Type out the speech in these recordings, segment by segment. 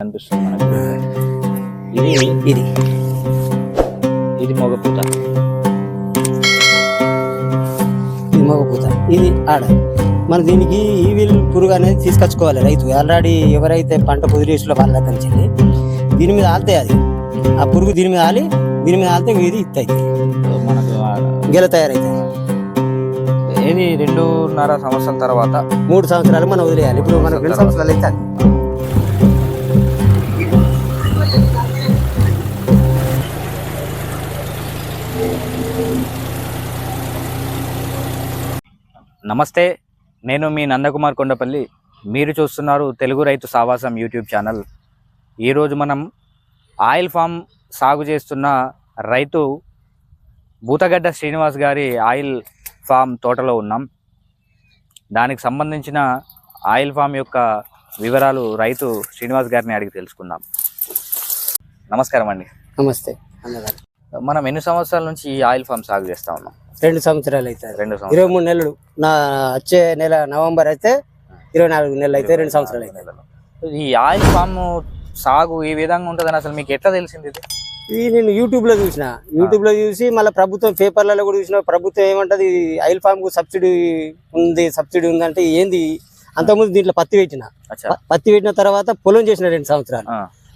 కనిపిస్తుంది మనకు. ఇది ఇది. ఇది మగ పూత. ఇది మగపూత ఇది ఆడ. మన దీనికి ఈవిల్ పురుగు అనేది తీసుకొచ్చుకోవాలి రైతు. ఆల్రెడీ ఎవరైతే పంట కుదిరేసులో వాళ్ళ దగ్గర నుంచి వెళ్ళి దీని మీద ఆలుతాయి అది. ఆ పురుగు దీని మీద ఆలి దీని మీద ఆలితే ఇది ఇస్తాయి మనకు గెల తయారైతాయి ఏది? రెండున్నర సంవత్సరాల తర్వాత. మూడు సంవత్సరాలు మనం వదిలేయాలి. ఇప్పుడు మనకు రెండు సంవత్సరాలు అయితే నమస్తే నేను మీ నందకుమార్ కొండపల్లి. మీరు చూస్తున్నారు తెలుగు రైతు సావాసం యూట్యూబ్ ఛానల్. ఈరోజు మనం ఆయిల్ ఫామ్ సాగు చేస్తున్న రైతు బూతగడ్డ శ్రీనివాస్ గారి ఆయిల్ ఫామ్ తోటలో ఉన్నాం. దానికి సంబంధించిన ఆయిల్ ఫామ్ యొక్క వివరాలు రైతు శ్రీనివాస్ గారిని అడిగి తెలుసుకుందాం. నమస్కారం అండి. నమస్తే మనం ఎన్ని సంవత్సరాల నుంచి ఈ ఆయిల్ ఫామ్ సాగు చేస్తా ఉన్నాం? రెండు సంవత్సరాలు రెండు ఇరవై మూడు నెలలు. నా వచ్చే నెల నవంబర్ అయితే ఇరవై నాలుగు నెలలు అయితే రెండు సంవత్సరాలు అవుతాయి ఈ ఆయిల్ ఫామ్ సాగు ఈ విధంగా ఉంటుందని అసలు మీకు ఎట్లా తెలిసింది ఇది? ఇది నేను యూట్యూబ్లో చూసిన. యూట్యూబ్లో చూసి మళ్ళీ ప్రభుత్వం పేపర్లలో కూడా చూసిన. ప్రభుత్వం ఏమంటది ఆయిల్ ఫామ్కు సబ్సిడీ ఉంది సబ్సిడీ ఉందంటే ఏంది? అంతకుముందు దీంట్లో పత్తి పెట్టిన పత్తి పెట్టిన తర్వాత పొలం చేసిన రెండు సంవత్సరాలు.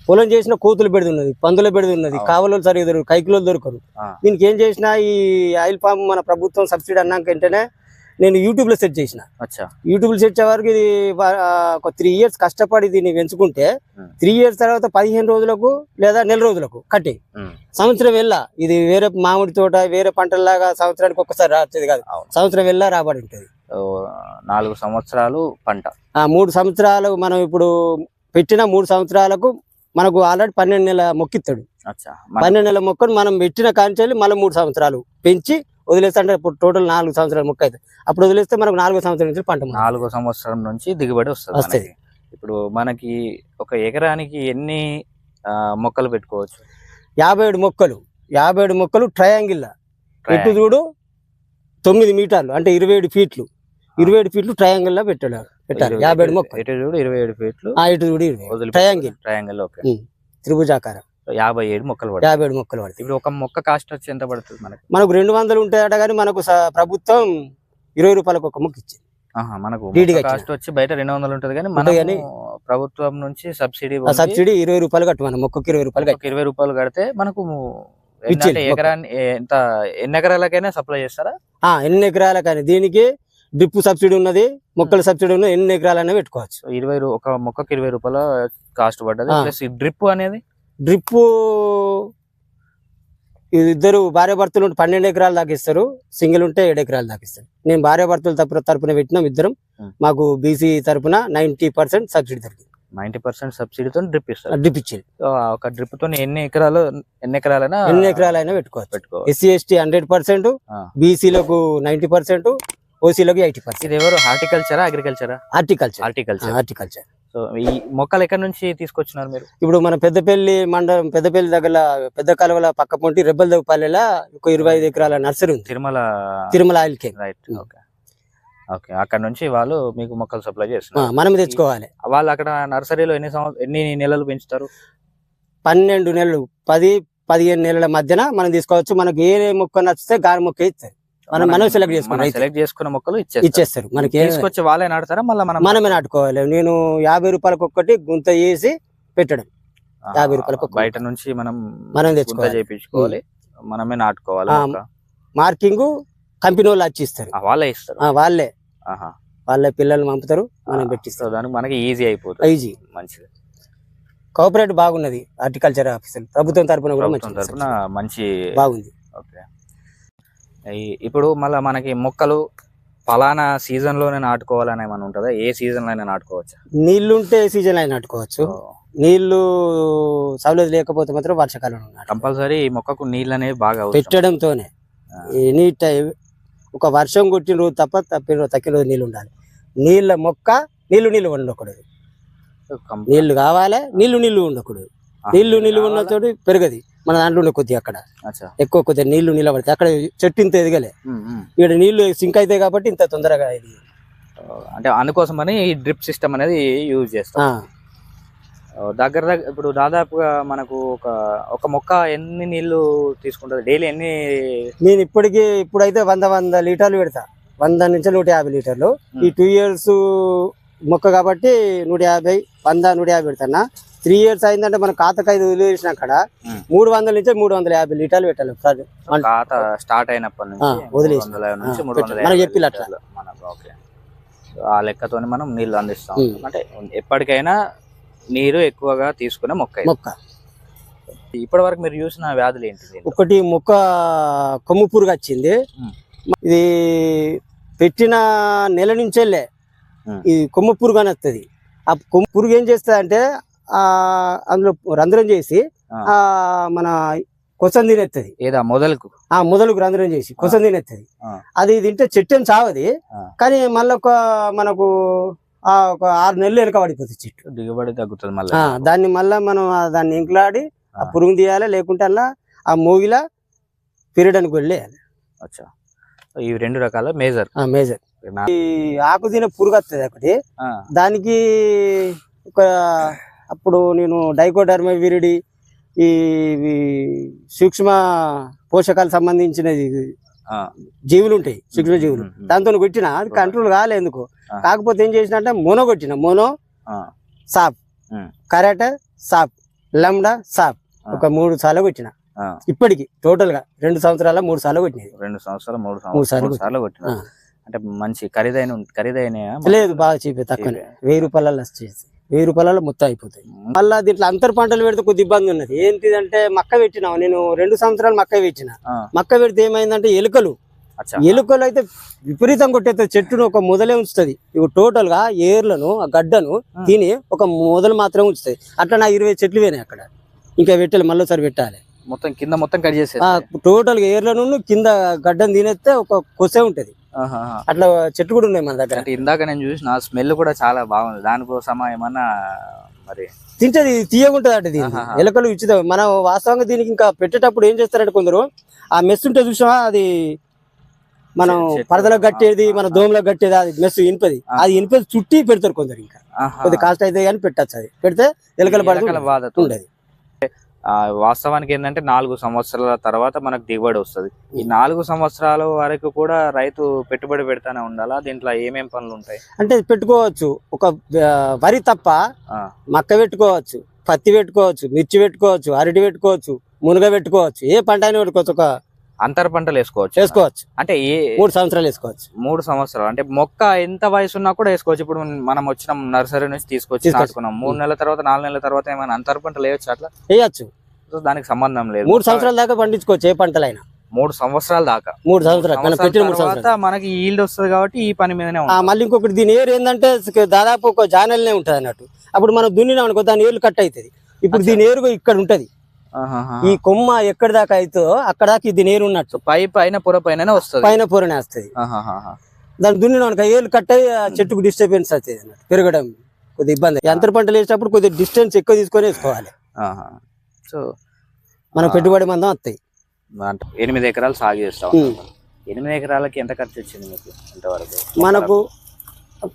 పొలం చేసిన కోతులు పెడుతున్నది పందుల పెడుతున్నది కావలు సరిగా దొరకరు కైకులు దొరకరు దీనికి ఏం చేసినా ఈ ఆయిల్ ఫామ్ మన ప్రభుత్వం సబ్సిడీ అన్నాక వెంటనే నేను యూట్యూబ్లో సెట్ చేసిన. యూట్యూబ్లో సెట్ వరకు ఇది ఒక త్రీ ఇయర్స్ కష్టపడి దీన్ని పెంచుకుంటే. త్రీ ఇయర్స్ తర్వాత పదిహేను రోజులకు లేదా నెల రోజులకు కట్టి. సంవత్సరం వెళ్ళా. ఇది వేరే మామిడి తోట వేరే పంటల్లాగా సంవత్సరానికి ఒక్కసారి రాచేది కాదు. సంవత్సరం వెళ్ళా రాబడి ఉంటుంది. నాలుగు సంవత్సరాలు పంట. ఆ మూడు సంవత్సరాలు మనం ఇప్పుడు పెట్టిన మూడు సంవత్సరాలకు మనకు ఆల్రెడీ పన్నెండు నెలల మొక్కిస్తాడు పన్నెండు నెలల మొక్కను మనం పెట్టిన కాంచెల్లి మళ్ళీ మూడు సంవత్సరాలు పెంచి వదిలేస్తే అంటే ఇప్పుడు టోటల్ నాలుగు సంవత్సరాలు మొక్క అవుతుంది అప్పుడు వదిలేస్తే మనకు నాలుగో సంవత్సరం నుంచి పంట. నాలుగో సంవత్సరం నుంచి దిగుబడి వస్తుంది వస్తది. ఇప్పుడు మనకి ఒక ఎకరానికి ఎన్ని మొక్కలు పెట్టుకోవచ్చు? యాభై ఏడు మొక్కలు. యాభై ఏడు మొక్కలు ట్రయాంగిల్ ఎటు చూడు తొమ్మిది మీటర్లు అంటే ఇరవై ఏడు ఫీట్లు. ఇరవై ఏడు ఫీట్లు ట్రయాంగిల్లో పెట్టాడు పెట్టాలి ఇరవై- యాభై ఏడు మొక్కలు. ఇటు చూడు ఇరవై ఏడు ఫీట్లు. ఇటు చూడు ఇరవై ట్రయాంగిల్ ట్రయాంగిల్ ఓకే త్రిభుజాకారం. యాభై ఏడు మొక్కలు యాభై ఏడు మొక్కలు పడతాయి. ఇప్పుడు ఒక మొక్క కాస్ట్ వచ్చి ఎంత పడుతుంది మనకి? మనకు రెండు వందలు ఉంటాయట కానీ మనకు ప్రభుత్వం ఇరవై రూపాయలకు ఒక మొక్క ఇచ్చింది. మనకు కాస్ట్ వచ్చి బయట రెండు వందలు ఉంటుంది కానీ మనం కానీ ప్రభుత్వం నుంచి సబ్సిడీ సబ్సిడీ ఇరవై రూపాయలు కట్టు మనం మొక్కకి ఇరవై రూపాయలు ఇరవై రూపాయలు కడితే మనకు మొక్క. ఎకరాన్ని ఎంత ఎన్ని ఎకరాలకైనా సప్లై చేస్తారా? ఎన్ని ఎకరాల కానీ దీనికి డ్రిప్ సబ్సిడీ ఉన్నది మొక్కల సబ్సిడీ ఉన్నది ఎన్ని ఎకరాలైనా పెట్టుకోవచ్చు. ఇరవై ఒక మొక్కకి ఇరవై రూపాయల కాస్ట్ పడ్డది. ప్లస్ ఈ డ్రిప్ అనేది? డ్రిప్ ఇద్దరు భార్య భర్తలు ఉంటే పన్నెండు ఎకరాలు దాకా ఇస్తారు సింగిల్ ఉంటే ఏడు ఎకరాలు దాకా ఇస్తారు. నేను భార్య భర్తల తరపున తరపున పెట్టినాం ఇద్దరం. మాకు బీసీ తరపున నైన్టీ పర్సెంట్ సబ్సిడీ దొరికింది. నైన్టీ పర్సెంట్ సబ్సిడీతో డ్రిప్ ఇస్తారు. డ్రిప్ ఇచ్చింది ఒక డ్రిప్తో ఎన్ని ఎకరాలు ఎన్ని ఎకరాలైనా ఎన్ని ఎకరాలైనా పెట్టుకోవచ్చు. పెట్టుకోవచ్చు. SC ST hundred percent. బీసీలకు నైన్టీ పర్సెంట్ ఓసీలకు ఎయిటీ పర్సెంట్ ఇది ఎవరు? హార్టికల్చరా అగ్రికల్చరా? హార్టికల్చర్. హార్టికల్చర్. హార్టికల్చర్. సో ఈ మొక్కలు ఎక్కడి నుంచి తీసుకొచ్చినారు మీరు? ఇప్పుడు మన పెద్దపల్లి మండలం పెద్దపల్లి దగ్గర పెద్ద కాలువల పక్క పొంటి రెబ్బలదేవపల్లిలో ఒక ఇరవై ఐదు ఎకరాల నర్సరీ ఉంది. Tirumala Tirumala oil cake right. Okay okay అక్కడ నుంచి వాళ్ళు మీకు మొక్కలు సప్లై చేస్తున్నారు. మనం తెచ్చుకోవాలి. వాళ్ళు అక్కడ నర్సరీలో ఎన్ని సంవత్సరం ఎన్ని నెలలు పెంచుతారు? పన్నెండు నెలలు పది పదిహేను నెలల మధ్యన మనం తీసుకోవచ్చు. మనకి ఏ మొక్క నచ్చితే గాని మొక్క ఇస్తారు. మనం మనం సెలెక్ట్ చేసుకుని సెలెక్ట్ చేసుకున్న మొక్కలు ఇచ్చేస్తారు. మనకి తీసుకొచ్చి వాళ్ళే నాటుతారా? మళ్ళీ మనం మనమే నాటుకోవాలి. నేను యాభై రూపాయలకు ఒక్కటి గుంత వేసి పెట్టడం. యాభై రూపాయలకు బయట నుంచి మనం మనం తెచ్చుకోవాలి. చేయించుకోవాలి. మనమే నాటుకోవాలి. మార్కింగ్ కంపెనీ వాళ్ళు వచ్చి ఇస్తారు. వాళ్ళే ఇస్తారు. ఆ, వాళ్ళే. ఆహా. వాళ్ళే పిల్లల్ని పంపుతారు మనం సో పెట్టిస్తాం దానికి మనకి ఈజీ అయిపోతుంది. ఈజీ మంచిది. కోఆపరేటివ్ బాగున్నది హార్టికల్చర్ ఆఫీసర్ ప్రభుత్వం తరపున కూడా మంచి బాగుంది. ఓకే. ఇప్పుడు మళ్ళీ మనకి మొక్కలు ఫలానా సీజన్లోనే నాటుకోవాలని ఏమైనా ఉంటుందా? ఏ సీజన్లో అయినా నాటుకోవచ్చా? నీళ్ళు ఉంటే సీజన్ అయినా నాటుకోవచ్చు. నీళ్ళు సౌలభ్యం లేకపోతే మాత్రం వర్షాకాలంలో నాటుకోవాలి. కంపల్సరీ ఈ మొక్కకు నీళ్ళు అనేవి బాగా. పెట్టడంతోనే. ఆ. ఎనీ టైం ఒక వర్షం కొట్టిన రోజు తప్ప తప్పిన రోజు తక్కిన రోజు నీళ్ళు ఉండాలి నీళ్ళ మొక్క నీళ్ళు నీళ్ళు ఉండకూడదు నీళ్ళు కావాలి నీళ్ళు నీళ్ళు ఉండకూడదు నీళ్ళు నీళ్ళు ఉన్న కావాలా? తోటి పెరగది. మన దాంట్లో ఉండే కొద్ది అక్కడ. ఎక్కువ కొద్దిగా నీళ్ళు నిలబడితే అక్కడ చెట్టు ఇంత ఎదగలే. ఇక్కడ నీళ్ళు సింక్ అవుతాయి కాబట్టి ఇంత తొందరగా ఇది. అంటే అందుకోసమని ఈ డ్రిప్ సిస్టమ్ అనేది యూజ్ చేస్తాం. దగ్గర దగ్గర ఇప్పుడు దాదాపుగా మనకు ఒక ఒక మొక్క ఎన్ని నీళ్ళు తీసుకుంటుంది? డైలీ ఎన్ని నేను ఇప్పటికి ఇప్పుడైతే వంద వంద లీటర్లు పెడతా. వంద నుంచి నూట యాభై లీటర్లు. ఈ టూ ఇయర్స్ మొక్క కాబట్టి నూట యాభై వంద నూట యాభై పెడతాను? త్రీ ఇయర్స్ అయిందంటే మన ఖాతాకైదు వదిలేసిన అక్కడ. మూడు వందల నుంచి మూడు వందల యాభై లీటర్లు పెట్టాలి ఖాత స్టార్ట్ అయినప్పటి నుంచి ఆ, వదిలేసి. మనకి చెప్పిల్లు అట్లా. లెక్కతోని మనం నీళ్ళు అందిస్తాం. అంటే ఎప్పటికైనా నీరు ఎక్కువగా తీసుకునే మొక్క. మొక్క ఇప్పటి వరకు మీరు చూసిన వ్యాధులు ఏంటి? ఒకటి మొక్క కొమ్ము పురుగు వచ్చింది. ఇది పెట్టిన నెల నుంచెల్లే. ఇది కొమ్ము పురుగు అని వస్తుంది ఆ కొమ్ము పురుగు ఏం చేస్తుంది అంటే అందులో రంధ్రం చేసి ఆ. మన కొసం తినేస్తుంది ఏదా మొదలకు? ఆ మొదలుకు రంధ్రం చేసి కొసం ఆ. అది తింటే చెట్టు ఏం చావది. కానీ మళ్ళీ ఒక మనకు ఆ ఒక ఆరు నెలలు వెనక పడిపోతుంది చెట్టు. దిగుబడి తగ్గుతుంది మళ్ళీ. దాన్ని మళ్ళీ మనం దాన్ని ఇంకులాడి ఆ. పురుగు తీయాలి లేకుంటే అలా ఆ మోగిలా పీరియడానికి వెళ్ళేయాలి. అచ్చా. ఈ రెండు రకాల మేజర్. ఆ మేజర్. ఈ ఆకు తినే పురుగు వస్తుంది ఒకటి. దానికి ఒక అప్పుడు నేను డైకోడర్మ విరిడి ఈ సూక్ష్మ పోషకాలు సంబంధించినది జీవులు ఉంటాయి సూక్ష్మ జీవులు. దాంతో కొట్టిన అది కంట్రోల్ కాలే ఎందుకు? ఆ. కాకపోతే ఏం చేసిన అంటే మోనో కొట్టిన మోనో సాప్. కరాట సాప్. లండా సాప్. ఒక మూడు సార్లు కొట్టిన. ఇప్పటికి టోటల్గా రెండు సంవత్సరాల మూడు సార్లు కొట్టినది. రెండు సంవత్సరాలు మూడు మూడు సార్లు కొట్టిన. అంటే మంచి ఖరీదైన ఖరీదైన లేదు బాగా చీపే తక్కువనే. వెయ్యి రూపాయలలో వచ్చేసి వెయ్యి రూపాయలలో మొత్తం అయిపోతాయి. మళ్ళా దీంట్లో అంతర్ పంటలు పెడితే కొద్ది ఇబ్బంది ఉన్నది. ఏంటిదంటే మక్క పెట్టినా నేను రెండు సంవత్సరాలు మక్క పెట్టిన. మక్క పెడితే ఏమైందంటే ఎలుకలు. ఎలుకలు అయితే విపరీతం కొట్టేస్తుంది చెట్టును ఒక మొదలే ఉంచుతుంది. ఇవి టోటల్గా ఏర్లను ఆ గడ్డను. తిని ఒక మొదలు మాత్రమే ఉంచుతుంది. అట్లా నా ఇరవై చెట్లు పోయినాయి అక్కడ. ఇంకా పెట్టాలి మళ్ళీసారి పెట్టాలి. మొత్తం కింద మొత్తం కట్ చేసేది ఆ టోటల్గా ఏర్లను కింద గడ్డను తినేస్తే ఒక కొసే ఉంటది. అట్లా చెట్లు కూడా ఉన్నాయి మన దగ్గర. అంటే ఇందాక నేను చూసిన స్మెల్ కూడా చాలా బాగుంది. దానికోసమా ఏమన్నా మరి. తింటది తీయగుంటది అట దీనికి ఆహాహా. ఎలుకలు ఇచ్చితే. మనం వాస్తవంగా దీనికి ఇంకా పెట్టేటప్పుడు ఏం చేస్తారంటే కొందరు ఆ మెస్ ఉంటే చూసావా అది మనం. పరదలకు కట్టేది మన దోమలకు కట్టేది అది మెస్ ఇనిపది. అది ఇనిపది చుట్టి పెడతారు కొందరు ఇంకా. కొద్ది కాస్ట్ అయితే కానీ పెట్టచ్చు అది. పెడితే ఎలుకల ఎలకల పడదు ఉండదు. వాస్తవానికి ఏంటంటే నాలుగు సంవత్సరాల తర్వాత మనకు దిగుబడి వస్తుంది. ఈ నాలుగు సంవత్సరాల వరకు కూడా రైతు పెట్టుబడి పెడతానే ఉండాలా? దీంట్లో ఏమేం పనులు ఉంటాయి? అంటే పెట్టుకోవచ్చు. ఒక వరి తప్ప మక్క పెట్టుకోవచ్చు పత్తి పెట్టుకోవచ్చు మిర్చి పెట్టుకోవచ్చు అరటి పెట్టుకోవచ్చు మునగ పెట్టుకోవచ్చు ఏ పంట అయినా పెట్టుకోవచ్చు. ఒక అంతర పంటలు వేసుకోవచ్చు. వేసుకోవచ్చు. అంటే ఏ మూడు సంవత్సరాలు వేసుకోవచ్చు. మూడు సంవత్సరాలు. అంటే మొక్క ఎంత వయసు ఉన్నా కూడా వేసుకోవచ్చు. ఇప్పుడు మనం వచ్చిన నర్సరీ నుంచి తీసుకొచ్చి. నాటుకున్నాం. మూడు నెలల తర్వాత నాలుగు నెలల తర్వాత ఏమైనా అంతర పంటలు వేయచ్చు అట్లా? వేయచ్చు. దానికి సంబంధం లేదు. మూడు సంవత్సరాల దాకా పండించుకోవచ్చు ఏ పంటలైనా. మూడు సంవత్సరాల దాకా. మూడు సంవత్సరాలు. మనకి ఈల్డ్ వస్తుంది కాబట్టి ఈ పని మీదనే మళ్ళీ ఇంకొకటి దీని ఏరు ఏంటంటే దాదాపు ఒక జానల్నే ఉంటది అన్నట్టు అప్పుడు మనం దున్నినాం అనుకో దాని ఏర్లు కట్ అవుతుంది. ఇప్పుడు దీని ఏరు ఇక్కడ ఉంటది. ఈ కొమ్మ ఎక్కడి దాకా అవుతుందో అక్కడ దాకా ఇది నీరు ఉన్నట్టు. పై పైన పొర పైన వస్తుంది. పైన పూరనే వస్తుంది. దాన్ని దున్నినాం అనుకో ఏర్లు కట్ అయ్యి చెట్టుకు డిస్టర్బెన్స్ అవుతుంది అన్నట్టు. పెరగడం కొద్దిగా ఇబ్బంది. యంత్ర పంటలు వేసేటప్పుడు కొద్దిగా డిస్టెన్స్ ఎక్కువ తీసుకొని వేసుకోవాలి. సో మనం. పెట్టుబడి మందం వస్తాయి. ఎనిమిది ఎకరాలు సాగు చేస్తాం. ఎనిమిది ఎకరాలకి ఎంత ఖర్చు వచ్చింది మీకు ఎంతవరకు మనకు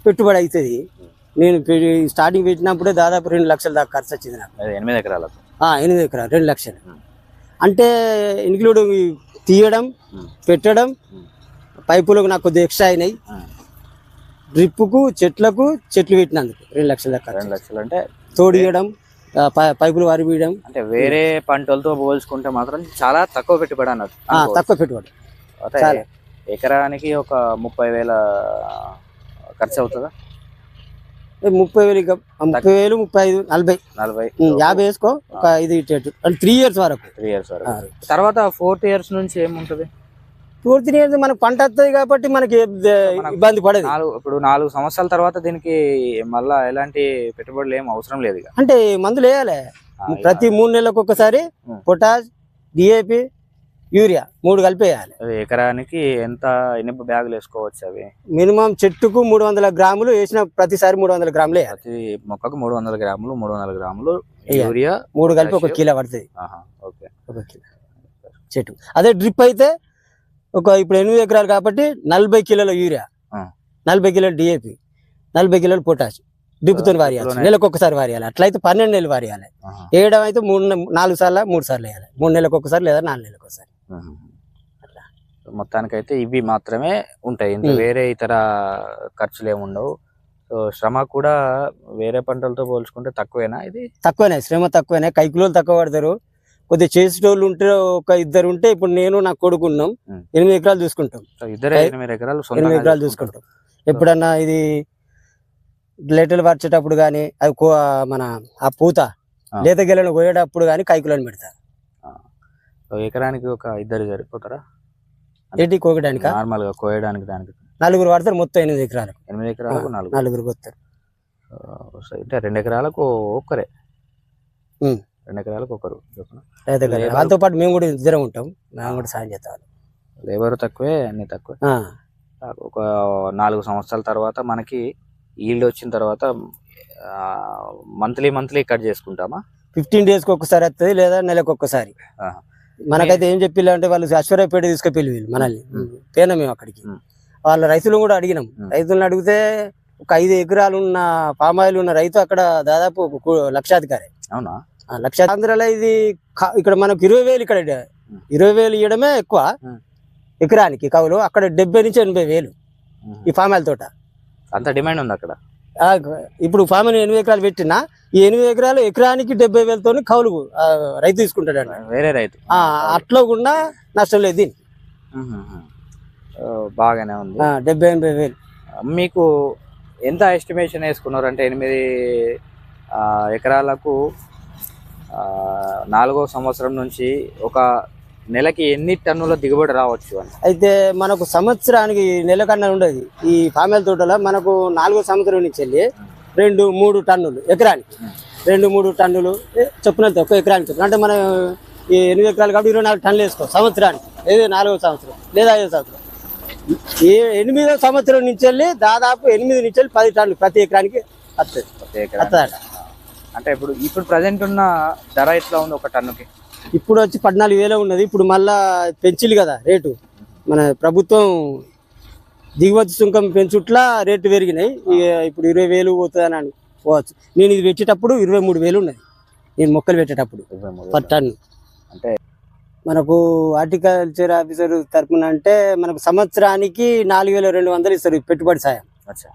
పెట్టుబడి అవుతుంది. నేను స్టార్టింగ్ పెట్టినప్పుడే దాదాపు రెండు లక్షల దాకా ఖర్చు వచ్చింది నాకు. ఎనిమిది ఎకరాలకు. ఎనిమిది ఎకరాలు రెండు లక్షలు. అంటే ఇంక్లూడ్ తీయడం. పెట్టడం. పైపులకు నాకు కొద్దిగా ఎక్స్ట్రా అయినాయి. డ్రిప్పుకు చెట్లకు చెట్లు పెట్టినందుకు రెండు లక్షల దాకా రెండు లక్షలు అంటే తోడియడం పైపులు వారిపోయడం అంటే వేరే పంటలతో పోల్చుకుంటే మాత్రం చాలా తక్కువ పెట్టుబడి అన్నట్టు అనుకోవచ్చు. తక్కువ పెట్టుబడి. ఎకరానికి ఒక ముప్పై వేల ఖర్చు అవుతుందా ముప్పై వేలు ఇక ముప్పై వేలు ముప్పై ఐదు నలభై. నలభై. యాభై వేసుకో ఒక ఐదు ఇటు అటు. త్రీ ఇయర్స్ వరకు. త్రీ ఇయర్స్ వరకు. తర్వాత ఫోర్త్ ఇయర్స్ నుంచి ఏముంటది? పూర్తి ఇయర్స్ మనకు పంట వస్తుంది కాబట్టి మనకి ఇబ్బంది పడదు. నాలుగు ఇప్పుడు నాలుగు సంవత్సరాల తర్వాత దీనికి మళ్ళా ఎలాంటి పెట్టుబడులు ఏం అవసరం లేదు అంటే మందులు వేయాలి. ప్రతి మూడు నెలలకు ఒకసారి. పొటాష్ డిఏపి యూరియా మూడు కలిపి వేయాలి అవి ఎకరానికి ఎంత ఎన్ని బ్యాగులు వేసుకోవచ్చు అవి? మినిమం చెట్టుకు మూడు వందల గ్రాములు వేసిన ప్రతిసారి మూడు వందల గ్రాములు వేయాలి. ప్రతి మొక్కకు మూడు వందల గ్రాములు మూడు వందల గ్రాములు. యూరియా మూడు కలిపి ఒక. కిలో పడుతుంది. ఆహా, ఓకే. ఒక కిలో. చెట్టు. అదే డ్రిప్ అయితే ఒక ఇప్పుడు ఎనిమిది ఎకరాలు కాబట్టి నలభై కిలోల యూరియా. నలభై కిలోల డిఏపి నలభై కిలోల పొటాష్ డ్రిప్తో వారియాలి. నెలకు ఒక్కసారి వారియాలి. అట్లయితే పన్నెండు నెలలు వారియాలి. వేయడం అయితే మూడు నాలుగు సార్లు మూడు సార్లు వేయాలి. మూడు నెలలకు ఒకసారి లేదా నాలుగు నెలలకు ఒకసారి. మొత్తానికైతే ఇవి మాత్రమే ఉంటాయి. ఇంకా. వేరే ఇతర ఖర్చులు ఏమి ఉండవు. సో శ్రమ కూడా వేరే పంటలతో పోల్చుకుంటే తక్కువేనా ఇది? తక్కువనే శ్రమ తక్కువనే. కైకిలోలు తక్కువ పడతారు. కొద్దిగా చేసేటోళ్ళు ఉంటే ఒక ఇద్దరు ఉంటే ఇప్పుడు నేను నా కొడుకున్నాం మ్మ్. ఎనిమిది ఎకరాలు చూసుకుంటాం. ఎనిమిది ఎకరాలు ఎనిమిది ఎకరాలు. చూసుకుంటాం. ఎప్పుడన్నా ఇది లెటర్లు పరిచేటప్పుడు కానీ అది మన ఆ పూత. లేత గెలను కోయేటప్పుడు కానీ కైకిలోని పెడతారు. ఎకరానికి ఒక ఇద్దరు సరిపోతారా? ఏంటి కోయడానిక? నార్మల్గా కోయడానికి దానికి. నలుగురు పడతారు మొత్తం ఎనిమిది ఎకరాలు ఎనిమిది ఎకరాలకు నాలుగు నలుగురు. కొత్తారు. సో అంటే రెండు ఎకరాలకు ఒక్కరే. రెండు ఎకరాలకు ఒకరు. వాళ్ళతో పాటు మేము కూడా ఇద్దరం ఉంటాం. మేము కూడా సాయం చేస్తాం లేబర్ తక్కువే అన్ని తక్కువే. ఒక నాలుగు సంవత్సరాల తర్వాత మనకి ఈల్డ్ వచ్చిన తర్వాత మంత్లీ మంత్లీ కట్ చేసుకుంటామా? ఫిఫ్టీన్ డేస్కి ఒక్కసారి వస్తుంది లేదా నెలకు ఒక్కసారి. మనకైతే ఏం చెప్పిల్లు అంటే వాళ్ళు అశ్వరాయపేట తీసుకెళ్ళి వీళ్ళు మనల్ని. పోయినాం మేము అక్కడికి. వాళ్ళ రైతులను కూడా అడిగినాం. రైతులను అడిగితే ఒక ఐదు ఎకరాలు ఉన్న పామాయిల్ ఉన్న రైతు అక్కడ దాదాపు లక్షాధికారి అవునా లక్ష ఆంధ్రాలో ఇది ఇక్కడ మనకు ఇరవై వేలు ఇక్కడ ఇరవై వేలు ఇవ్వడమే ఎక్కువ. ఎకరానికి కవులు అక్కడ డెబ్బై నుంచి ఎనభై వేలు. ఈ పామాయిల్ తోట అంత డిమాండ్ ఉంది అక్కడ ఇప్పుడు ఫామ్ ఎనిమిది ఎకరాలు పెట్టినా ఎనిమిది ఎకరాలు ఎకరానికి డెబ్బై వేలతో కౌలు రైతు తీసుకుంటాడు వేరే రైతు. అట్లా కూడా నష్టం లేదు దీనికి. బాగానే ఉంది. డెబ్బై ఎనభై వేలు. మీకు ఎంత ఎస్టిమేషన్ వేసుకున్నారు అంటే ఎనిమిది ఎకరాలకు నాలుగో సంవత్సరం నుంచి ఒక నెలకి ఎన్ని టన్నుల దిగుబడి రావచ్చు అని? అయితే మనకు సంవత్సరానికి నెల కన్నా ఉండదు. ఈ పామెల తోటలో మనకు నాలుగో సంవత్సరం నుంచి వెళ్ళి రెండు మూడు టన్నులు ఎకరానికి. రెండు మూడు టన్నులు ఏ, చొప్పున ఒక ఎకరానికి చొప్పున. అంటే మనం ఈ ఎనిమిది ఎకరాలు కాబట్టి ఇరవై నాలుగు టన్నులు వేసుకో సంవత్సరానికి. ఏదో నాలుగో సంవత్సరం లేదా ఐదో సంవత్సరం. ఏ ఎనిమిదో సంవత్సరం నుంచి వెళ్ళి దాదాపు ఎనిమిది నుంచి వెళ్ళి పది టన్నులు ప్రతి ఎకరానికి వస్తుంది. వస్తుందట అంటే ఇప్పుడు ఇప్పుడు ప్రజెంట్ ఉన్న ధర ఎట్లా ఉంది ఒక టన్నుకి? ఇప్పుడు వచ్చి పద్నాలుగు వేలే ఉన్నది. ఇప్పుడు మళ్ళా పెంచిల్లు కదా రేటు. మన ప్రభుత్వం దిగుమతి సుంకం పెంచుట్లా రేటు పెరిగినాయి. ఇప్పుడు ఇరవై వేలు పోతుందని అని పోవచ్చు. నేను ఇది పెట్టేటప్పుడు ఇరవై మూడు వేలు ఉన్నది. నేను మొక్కలు పెట్టేటప్పుడు. పర్ టన్ అంటే మనకు హార్టికల్చర్ ఆఫీసర్ తరపున అంటే మనకు సంవత్సరానికి నాలుగు వేల రెండు వందలు ఇస్తారు పెట్టుబడి సాయం. అచ్చా.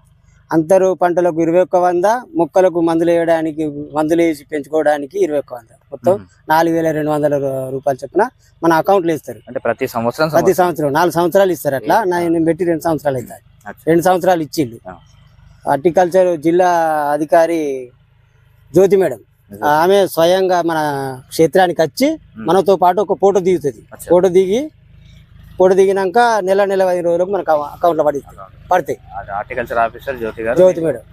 అంతరు పంటలకు ఇరవై ఒక్క వంద మొక్కలకు మందులు వేయడానికి మందులు వేసి పెంచుకోవడానికి ఇరవై ఒక్క వంద మొత్తం. నాలుగు వేల రెండు వందల రూపాయలు చొప్పున మన అకౌంట్లో ఇస్తారు అంటే ప్రతి సంవత్సరం ప్రతి సంవత్సరం. నాలుగు సంవత్సరాలు ఇస్తారు అట్లా నేను పెట్టి రెండు సంవత్సరాలు అవుతాయి. రెండు సంవత్సరాలు ఇచ్చిళ్ళు ఆ. హార్టికల్చర్ జిల్లా అధికారి జ్యోతి మేడం. ఆమె స్వయంగా మన క్షేత్రానికి వచ్చి. మనతో పాటు ఒక ఫోటో దిగుతుంది. ఫోటో దిగి ఫోటో దిగినాక నెల నెల ఐదు రోజులకు మనకు అకౌంట్లో పడి పడతాయి. హార్టికల్చర్ ఆఫీసర్ జ్యోతి గారు జ్యోతి మేడం.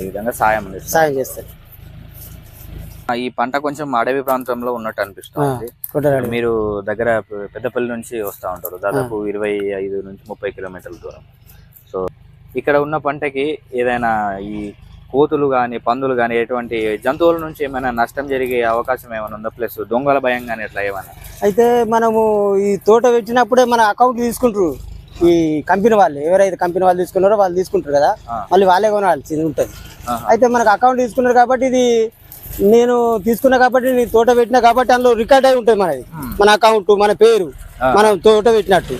ఈ విధంగా సాయం. సాయం చేస్తారు. ఈ పంట కొంచెం అడవి ప్రాంతంలో ఉన్నట్టు అనిపిస్తుంది. మీరు దగ్గర పెద్దపల్లి నుంచి వస్తూ ఉంటారు. దాదాపు ఇరవై ఐదు నుంచి ముప్పై కిలోమీటర్ల దూరం. సో ఇక్కడ ఉన్న పంటకి ఏదైనా ఈ కోతులు కానీ పందులు కానీ ఎటువంటి జంతువుల నుంచి ఏమైనా నష్టం జరిగే అవకాశం ఏమైనా ఉందా ప్లస్ దొంగల భయం కానీ ఎట్లా ఏమైనా అయితే మనము ఈ తోట పెట్టినప్పుడే మన అకౌంట్ తీసుకుంటారు ఈ కంపెనీ వాళ్ళు ఎవరైతే కంపెనీ వాళ్ళు తీసుకున్నారో వాళ్ళు తీసుకుంటారు కదా. మళ్ళీ వాళ్ళే కొనాల్సింది ఉంటుంది. అయితే మనకు అకౌంట్ తీసుకున్నారు కాబట్టి ఇది నేను తీసుకున్నా కాబట్టి నేను తోట పెట్టినా కాబట్టి అందులో రికార్డ్ అయి ఉంటుంది మనది. మన అకౌంట్ మన పేరు. మనం తోట పెట్టినట్టు.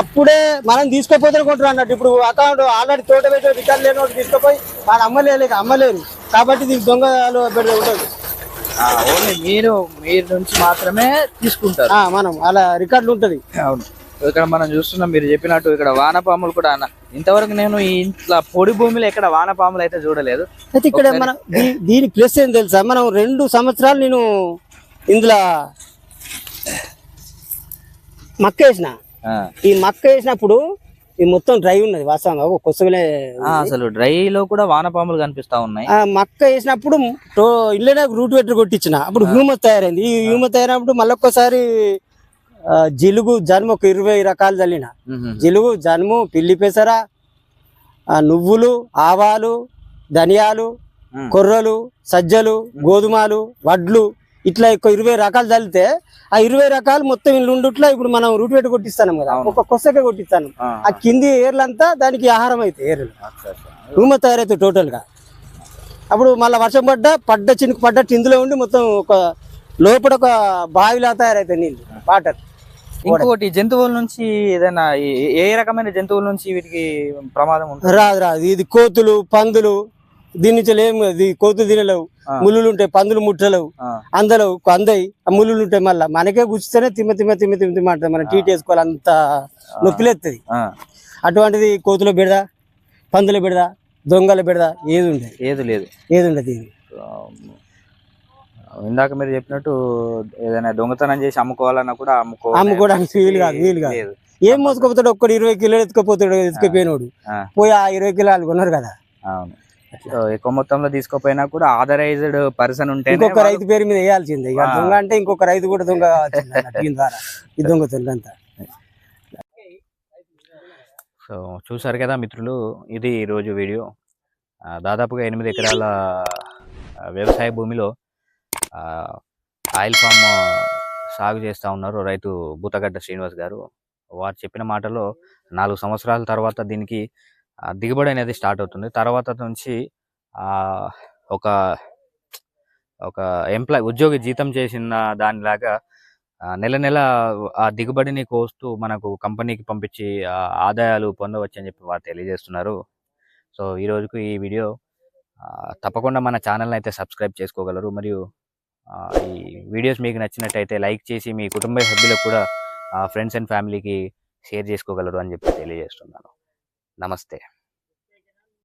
అప్పుడే మనం తీసుకోపోతే కొంటారు అన్నట్టు. ఇప్పుడు అకౌంట్ ఆల్రెడీ తోట పెట్టి రికార్డ్ లేని వాడు తీసుకుపోయి వాడు అమ్మలేరు అమ్మలేరు. కాబట్టి దీనికి దొంగలు పెడితే ఉంటుంది ఓన్లీ మీరు మీరు నుంచి మాత్రమే తీసుకుంటారు. మనం అలా రికార్డులు ఉంటుంది. అవును. ఇక్కడ మనం చూస్తున్నాం మీరు చెప్పినట్టు ఇక్కడ వానపాములు కూడా అన్న. ఇంతవరకు నేను ఈ ఇంట్లో పొడి భూమిలో ఎక్కడ వానపాములు అయితే చూడలేదు. అయితే ఇక్కడ మన దీని ప్లస్ ఏం తెలుసా? మనం రెండు సంవత్సరాలు నేను ఇందులో మక్క వేసిన. ఈ మక్క వేసినప్పుడు ఈ మొత్తం డ్రై ఉన్నది వాస్తవంగా ఆ, అసలు డ్రైలో కూడా వానపాములు కనిపిస్తా ఉన్నాయి. ఆ మక్క వేసినప్పుడు ఇళ్ళనే రూట్ వెటర్ కొట్టించిన. అప్పుడు హ్యూమస్ తయారైంది. ఈ హ్యూమస్ తయారైనప్పుడు మళ్ళొక్కసారి జిలుగు జన్ము ఒక ఇరవై రకాలు చల్లిన. జిలుగు జన్ము పిల్లి పెసర నువ్వులు ఆవాలు ధనియాలు. కొర్రలు సజ్జలు గోధుమలు వడ్లు ఇట్లా ఒక ఇరవై రకాలు చల్లితే ఆ ఇరవై రకాలు మొత్తం ఇల్లు ఉండుట్లా ఇప్పుడు మనం రూట్ పెట్టి కొట్టిస్తాం కదా. ఒక కొసకే కొట్టిస్తాను. ఆ, కింది ఏర్లంతా దానికి ఆహారం అయితే ఏర్లు. రూమ తయారైతే టోటల్గా అప్పుడు మళ్ళీ వర్షం పడ్డా పడ్డ చినుకు పడ్డట్టు ఇందులో ఉండి మొత్తం ఒక లోపల ఒక బావిలా తయారైతాయి నీళ్ళు వాటర్. ఇంకోటి జంతువుల నుంచి ఏదైనా ఏ- ఏ రకమైన జంతువుల నుంచి వీటికి ప్రమాదం ఉంటుంది? రాదు రాదు. ఇది కోతులు పందులు దీని నుంచి ఏం ఇది కోతులు తినలేవు. ఆ. ముళ్ళులు ఉంటాయి పందులు ముట్టలేవు. అందలేవు. అందయి ఆ ముళ్ళులు ఉంటాయి మళ్ళీ. మనకే గుచ్చితేనే తిమ్మ తిమ్మ తిమ్మ తిమ్మ తిమ్మ మనం టీటీ వేసుకోవాలి అంత నొప్పిలేస్తుంది. అటువంటిది కోతుల బిడద పందుల బిడద దొంగల బిడద ఏది ఉండదు. ఏది లేదు. ఏది ఉండదు ఇందాక మీరు చెప్పినట్టు ఏదైనా దొంగతనం చేసి అమ్ముకోవాలన్నా కూడా అమ్ముకో అమ్ముకోవడానికి వీలు కాదు వీలు కాదు. ఏం మోసుకపోతాడు? ఒక్కడు ఇరవై కిలోలు ఎత్తుకపోతాడు ఎత్తుకపోయినోడు. పోయి ఆ ఇరవై కిలోలు కొన్నారు కదా. అవును. ఎక్కువ మొత్తంలో తీసుకోపోయినా కూడా ఆథరైజ్డ్ పర్సన్ ఉంటేనే ఇంకొక రైతు పేరు మీద వేయాల్సిందే. ఇక. దొంగ అంటే ఇంకొక రైతు కూడా దొంగ దీని ద్వారా. ఈ దొంగతులంతా సో చూసారు కదా మిత్రులు ఇది ఈరోజు వీడియో. దాదాపుగా ఎనిమిది ఎకరాల వ్యవసాయ భూమిలో ఆ, ఆయిల్ ఫామ్ సాగు చేస్తూ ఉన్నారు రైతు బూతగడ్డ శ్రీనివాస్ గారు. వారు చెప్పిన మాటలో నాలుగు సంవత్సరాల తర్వాత దీనికి దిగుబడి అనేది స్టార్ట్ అవుతుంది. తర్వాత నుంచి ఒక ఒక ఎంప్లాయ్ ఉద్యోగి జీతం చేసిన దానిలాగా నెల నెల ఆ దిగుబడిని కోస్తూ మనకు కంపెనీకి పంపించి ఆదాయాలు పొందవచ్చు అని చెప్పి వారు తెలియజేస్తున్నారు. సో ఈ రోజుకు ఈ వీడియో తప్పకుండా మన ఛానల్ని అయితే సబ్స్క్రైబ్ చేసుకోగలరు. మరియు ఈ వీడియోస్ మీకు నచ్చినట్టయితే లైక్ చేసి మీ కుటుంబ సభ్యులకు కూడా ఫ్రెండ్స్ అండ్ ఫ్యామిలీకి షేర్ చేసుకోగలరు అని చెప్పి తెలియజేస్తున్నాను. నమస్తే